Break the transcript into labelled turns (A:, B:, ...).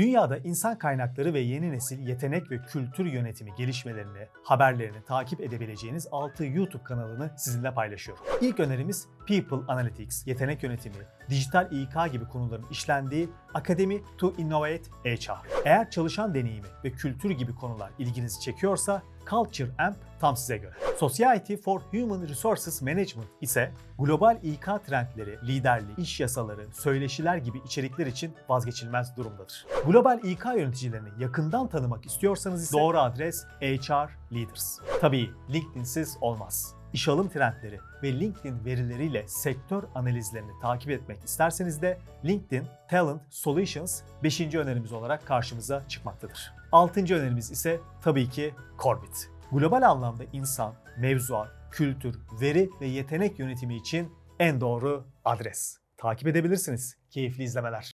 A: Dünyada insan kaynakları ve yeni nesil yetenek ve kültür yönetimi gelişmelerini, haberlerini takip edebileceğiniz 6 YouTube kanalını sizinle paylaşıyorum. İlk önerimiz People Analytics, yetenek yönetimi, dijital İK gibi konuların işlendiği Academy to Innovate HR. Eğer çalışan deneyimi ve kültür gibi konular ilginizi çekiyorsa Culture Amp tam size göre. Society for Human Resources Management ise global İK trendleri, liderlik, iş yasaları, söyleşiler gibi içerikler için vazgeçilmez durumdadır. Global İK yöneticilerini yakından tanımak istiyorsanız ise doğru adres HR Leaders. Tabii LinkedIn'siz olmaz. İş alım trendleri ve LinkedIn verileriyle sektör analizlerini takip etmek isterseniz de LinkedIn Talent Solutions 5. önerimiz olarak karşımıza çıkmaktadır. 6. önerimiz ise tabii ki Corbit. Global anlamda insan, mevzuat, kültür, veri ve yetenek yönetimi için en doğru adres. Takip edebilirsiniz. Keyifli izlemeler.